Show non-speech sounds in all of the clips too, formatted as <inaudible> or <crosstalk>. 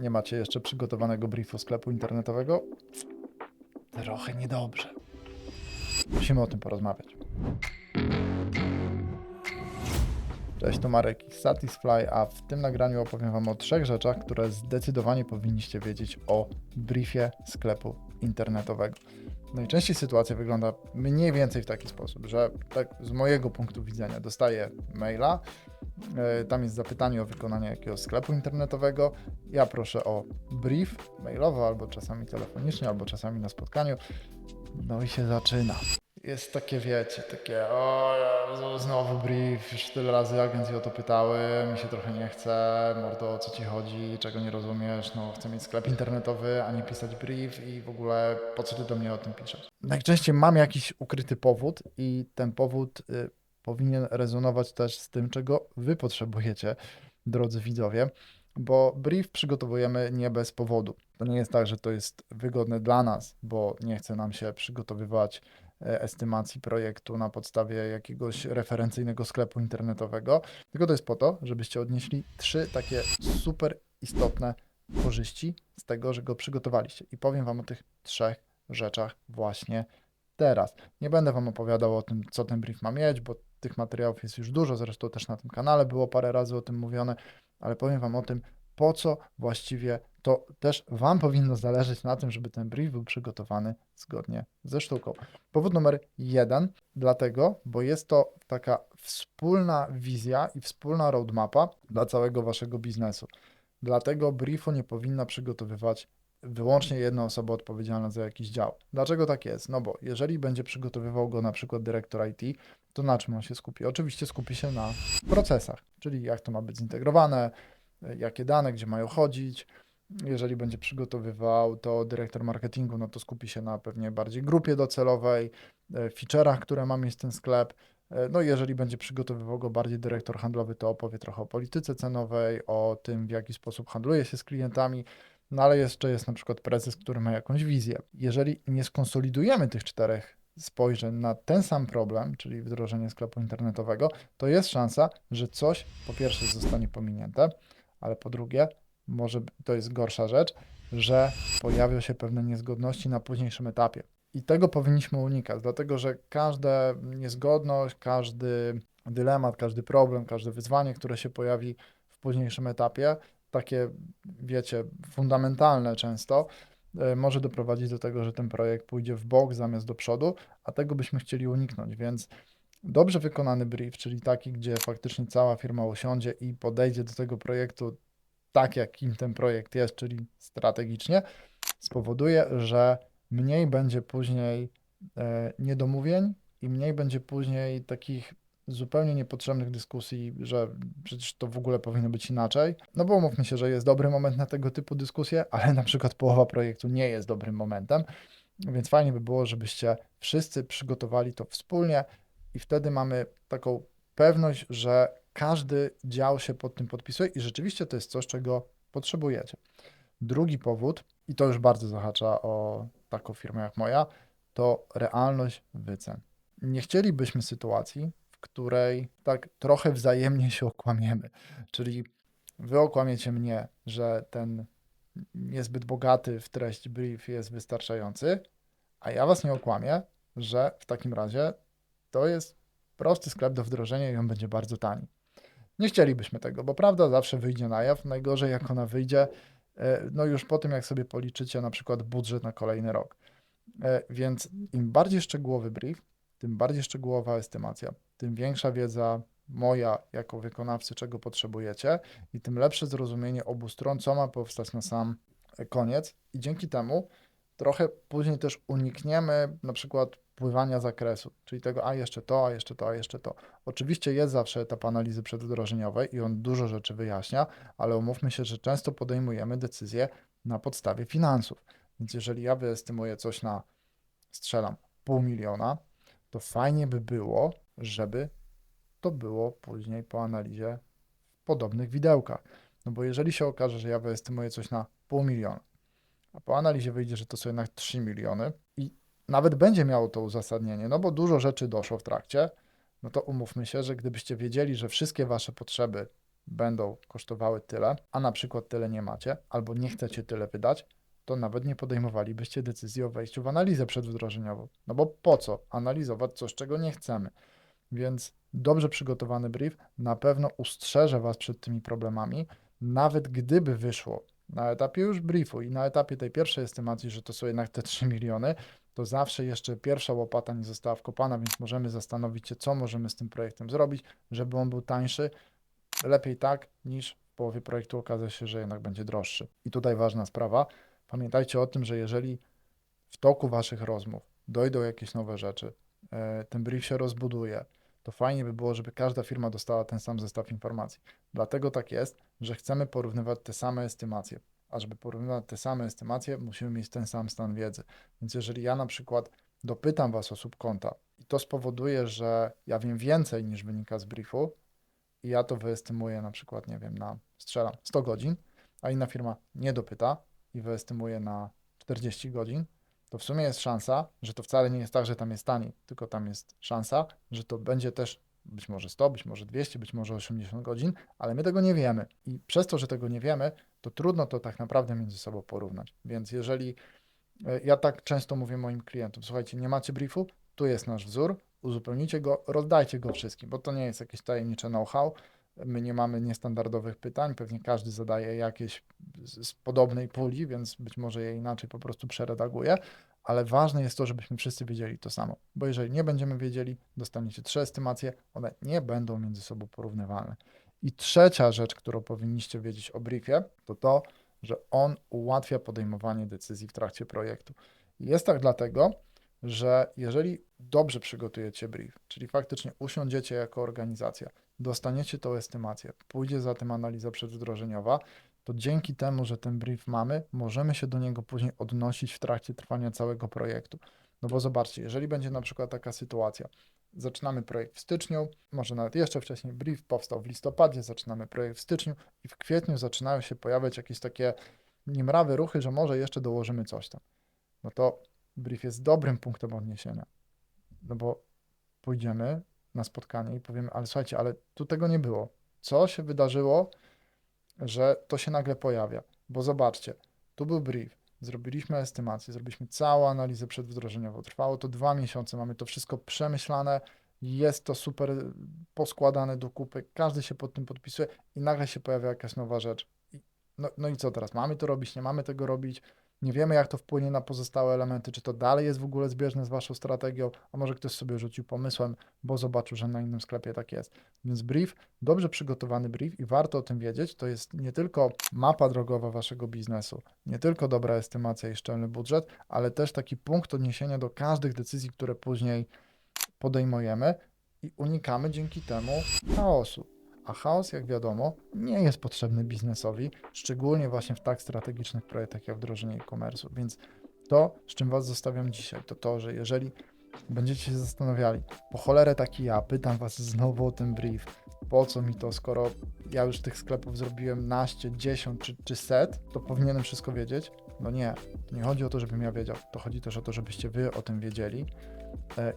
nie macie jeszcze przygotowanego briefu sklepu internetowego, trochę niedobrze. Musimy o tym porozmawiać. Cześć, to Marek z Satisfy, a w tym nagraniu opowiem Wam o trzech rzeczach, które zdecydowanie powinniście wiedzieć o briefie sklepu internetowego. Najczęściej sytuacja wygląda mniej więcej w taki sposób, że tak z mojego punktu widzenia dostaję maila, e, tam jest zapytanie o wykonanie jakiegoś sklepu internetowego, ja proszę o brief mailowo, albo czasami telefonicznie, albo czasami na spotkaniu, no i się zaczyna. Jest takie, wiecie, takie, o znowu brief, już tyle razy agencje o to pytały, mi się trochę nie chce, mordo, o co ci chodzi, czego nie rozumiesz, no chcę mieć sklep internetowy, a nie pisać brief i w ogóle po co ty do mnie o tym piszesz? Najczęściej mam jakiś ukryty powód i ten powód y, powinien rezonować też z tym, czego wy potrzebujecie, drodzy widzowie, bo brief przygotowujemy nie bez powodu. To nie jest tak, że to jest wygodne dla nas, bo nie chce nam się przygotowywać estymacji projektu na podstawie jakiegoś referencyjnego sklepu internetowego, tylko to jest po to, żebyście odnieśli trzy takie super istotne korzyści z tego, że go przygotowaliście. I powiem Wam o tych trzech rzeczach właśnie teraz. Nie będę Wam opowiadał o tym, co ten brief ma mieć, bo tych materiałów jest już dużo, zresztą też na tym kanale było parę razy o tym mówione, ale powiem Wam o tym, po co właściwie to też Wam powinno zależeć na tym, żeby ten brief był przygotowany zgodnie ze sztuką. Powód numer jeden, dlatego, bo jest to taka wspólna wizja i wspólna roadmapa dla całego Waszego biznesu. Dlatego briefu nie powinna przygotowywać wyłącznie jedna osoba odpowiedzialna za jakiś dział. Dlaczego tak jest? No bo jeżeli będzie przygotowywał go na przykład dyrektor IT, to na czym on się skupi? Oczywiście skupi się na procesach, czyli jak to ma być zintegrowane, jakie dane, gdzie mają chodzić. Jeżeli będzie przygotowywał to dyrektor marketingu, no to skupi się na pewnie bardziej grupie docelowej, e, feature'ach, które ma mieć ten sklep. E, No jeżeli będzie przygotowywał go bardziej dyrektor handlowy, to opowie trochę o polityce cenowej, o tym, w jaki sposób handluje się z klientami. No ale jeszcze jest na przykład prezes, który ma jakąś wizję. Jeżeli nie skonsolidujemy tych czterech spojrzeń na ten sam problem, czyli wdrożenie sklepu internetowego, to jest szansa, że coś po pierwsze zostanie pominięte, ale po drugie, może to jest gorsza rzecz, że pojawią się pewne niezgodności na późniejszym etapie. I tego powinniśmy unikać, dlatego że każda niezgodność, każdy dylemat, każdy problem, każde wyzwanie, które się pojawi w późniejszym etapie, takie, wiecie, fundamentalne często, e, może doprowadzić do tego, że ten projekt pójdzie w bok zamiast do przodu, a tego byśmy chcieli uniknąć, więc dobrze wykonany brief, czyli taki, gdzie faktycznie cała firma usiądzie i podejdzie do tego projektu tak, jakim ten projekt jest, czyli strategicznie, spowoduje, że mniej będzie później e, niedomówień i mniej będzie później takich zupełnie niepotrzebnych dyskusji, że przecież to w ogóle powinno być inaczej. No bo umówmy się, że jest dobry moment na tego typu dyskusje, ale na przykład połowa projektu nie jest dobrym momentem, więc fajnie by było, żebyście wszyscy przygotowali to wspólnie i wtedy mamy taką pewność, że każdy dział się pod tym podpisuje i rzeczywiście to jest coś, czego potrzebujecie. Drugi powód, i to już bardzo zahacza o taką firmę jak moja, to realność wycen. Nie chcielibyśmy sytuacji, w której tak trochę wzajemnie się okłamiemy. Czyli wy okłamiecie mnie, że ten niezbyt bogaty w treść brief jest wystarczający, a ja was nie okłamię, że w takim razie to jest prosty sklep do wdrożenia i on będzie bardzo tani. Nie chcielibyśmy tego, bo prawda zawsze wyjdzie na jaw. Najgorzej, jak ona wyjdzie, e, no już po tym, jak sobie policzycie na przykład budżet na kolejny rok. E, Więc im bardziej szczegółowy brief, tym bardziej szczegółowa estymacja, tym większa wiedza moja jako wykonawcy, czego potrzebujecie i tym lepsze zrozumienie obu stron, co ma powstać na sam koniec. I dzięki temu trochę później też unikniemy na przykład pływania zakresu, czyli tego, a jeszcze to, a jeszcze to, a jeszcze to. Oczywiście jest zawsze etap analizy przedwdrożeniowej i on dużo rzeczy wyjaśnia, ale umówmy się, że często podejmujemy decyzje na podstawie finansów. Więc jeżeli ja wyestymuję coś na, strzelam, pół miliona, to fajnie by było, żeby to było później po analizie w podobnych widełkach. No bo jeżeli się okaże, że ja wyestymuję coś na pół miliona, a po analizie wyjdzie, że to są jednak 3 miliony i nawet będzie miało to uzasadnienie, no bo dużo rzeczy doszło w trakcie, no to umówmy się, że gdybyście wiedzieli, że wszystkie wasze potrzeby, to jest 3 miliony, to będą kosztowały tyle, a na przykład tyle nie macie, albo nie chcecie tyle wydać, to nawet nie podejmowalibyście decyzji o wejściu w analizę przedwdrożeniową. No bo po co analizować coś, czego nie chcemy? Więc dobrze przygotowany brief na pewno ustrzeże Was przed tymi problemami, nawet gdyby wyszło na etapie już briefu i na etapie tej pierwszej estymacji, że to są jednak te <laughs> 3 miliony, to zawsze jeszcze pierwsza łopata nie została wkopana, więc możemy zastanowić się, co możemy z tym projektem zrobić, żeby on był tańszy. Lepiej tak, niż w połowie projektu okaże się, że jednak będzie droższy. I tutaj ważna sprawa. Pamiętajcie o tym, że jeżeli w toku Waszych rozmów dojdą jakieś nowe rzeczy, e, ten brief się rozbuduje, to fajnie by było, żeby każda firma dostała ten sam zestaw informacji. Dlatego tak jest, że chcemy porównywać te same estymacje. A żeby porównywać te same estymacje, musimy mieć ten sam stan wiedzy. Więc jeżeli ja na przykład dopytam Was o subkonta i to spowoduje, że ja wiem więcej niż wynika z briefu i ja to wyestymuję na przykład, nie wiem, na strzelam 100 godzin, a inna firma nie dopyta i wyestymuje na 40 godzin, to w sumie jest szansa, że to wcale nie jest tak, że tam jest taniej, tylko tam jest szansa, że to będzie też być może 100, być może 200, być może 80 godzin, ale my tego nie wiemy. I przez to, że tego nie wiemy, to trudno to tak naprawdę między sobą porównać. Więc jeżeli e, ja tak często mówię moim klientom, słuchajcie, nie macie briefu, tu jest nasz wzór, uzupełnijcie go, rozdajcie go wszystkim, bo to nie jest jakieś tajemnicze know-how, My nie mamy niestandardowych pytań, pewnie każdy zadaje jakieś z, podobnej puli, więc być może je inaczej po prostu przeredaguje, ale ważne jest to, żebyśmy wszyscy wiedzieli to samo, bo jeżeli nie będziemy wiedzieli, dostaniecie trzy estymacje, one nie będą między sobą porównywalne. I trzecia rzecz, którą powinniście wiedzieć o briefie, to to, że on ułatwia podejmowanie decyzji w trakcie projektu. Jest tak dlatego, że jeżeli dobrze przygotujecie brief, czyli faktycznie usiądziecie jako organizacja, dostaniecie tą estymację, pójdzie za tym analiza przedwdrożeniowa, to dzięki temu, że ten brief mamy, możemy się do niego później odnosić w trakcie trwania całego projektu. No bo zobaczcie, jeżeli będzie na przykład taka sytuacja, zaczynamy projekt w styczniu, może nawet jeszcze wcześniej, brief powstał w listopadzie, zaczynamy projekt w styczniu i w kwietniu zaczynają się pojawiać jakieś takie nimrawe ruchy, że może jeszcze dołożymy coś tam. No to brief jest dobrym punktem odniesienia. No bo pójdziemy na spotkanie i powiemy, ale słuchajcie, ale tu tego nie było. Co się wydarzyło, że to się nagle pojawia? Bo zobaczcie, tu był brief, zrobiliśmy estymację, zrobiliśmy całą analizę przedwdrożeniową. Trwało to dwa miesiące, mamy to wszystko przemyślane, jest to super poskładane do kupy, każdy się pod tym podpisuje i nagle się pojawia jakaś nowa rzecz. No, no i co teraz? Mamy to robić, nie mamy tego robić? Nie wiemy, jak to wpłynie na pozostałe elementy, czy to dalej jest w ogóle zbieżne z Waszą strategią, a może ktoś sobie rzucił pomysłem, bo zobaczył, że na innym sklepie tak jest. Więc brief, dobrze przygotowany brief i warto o tym wiedzieć, to jest nie tylko mapa drogowa Waszego biznesu, nie tylko dobra estymacja i szczelny budżet, ale też taki punkt odniesienia do każdych decyzji, które później podejmujemy i unikamy dzięki temu chaosu. A chaos, jak wiadomo, nie jest potrzebny biznesowi, szczególnie właśnie w tak strategicznych projektach jak wdrożenie e-commerce. Więc to, z czym Was zostawiam dzisiaj, to to, że jeżeli będziecie się zastanawiali, po cholerę taki ja, pytam Was znowu o ten brief, po co mi to, skoro ja już tych sklepów zrobiłem naście, dziesiąt czy, czy set, to powinienem wszystko wiedzieć? No nie, to nie chodzi o to, żebym ja wiedział, to chodzi też o to, żebyście Wy o tym wiedzieli,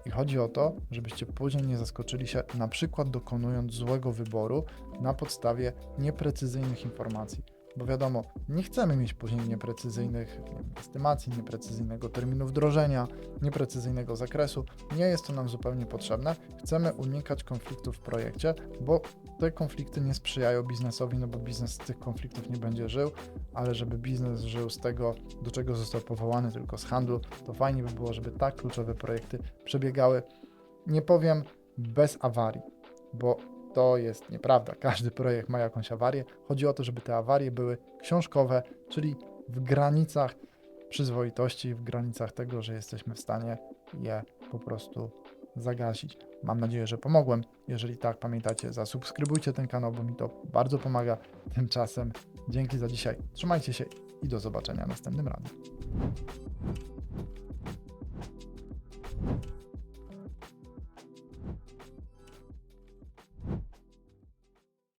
I chodzi o to, żebyście później nie zaskoczyli się, na przykład dokonując złego wyboru na podstawie nieprecyzyjnych informacji. Bo wiadomo, nie chcemy mieć później nieprecyzyjnych nie wiem, estymacji, nieprecyzyjnego terminu wdrożenia, nieprecyzyjnego zakresu. Nie jest to nam zupełnie potrzebne. Chcemy unikać konfliktów w projekcie, bo te konflikty nie sprzyjają biznesowi, no bo biznes z tych konfliktów nie będzie żył, ale żeby biznes żył z tego, do czego został powołany, tylko z handlu, to fajnie by było, żeby tak kluczowe projekty przebiegały, nie powiem bez awarii, bo to jest nieprawda. Każdy projekt ma jakąś awarię. Chodzi o to, żeby te awarie były książkowe, czyli w granicach przyzwoitości, w granicach tego, że jesteśmy w stanie je po prostu zagasić. Mam nadzieję, że pomogłem. Jeżeli tak, pamiętajcie, zasubskrybujcie ten kanał, bo mi to bardzo pomaga. Tymczasem dzięki za dzisiaj. Trzymajcie się i do zobaczenia następnym razem.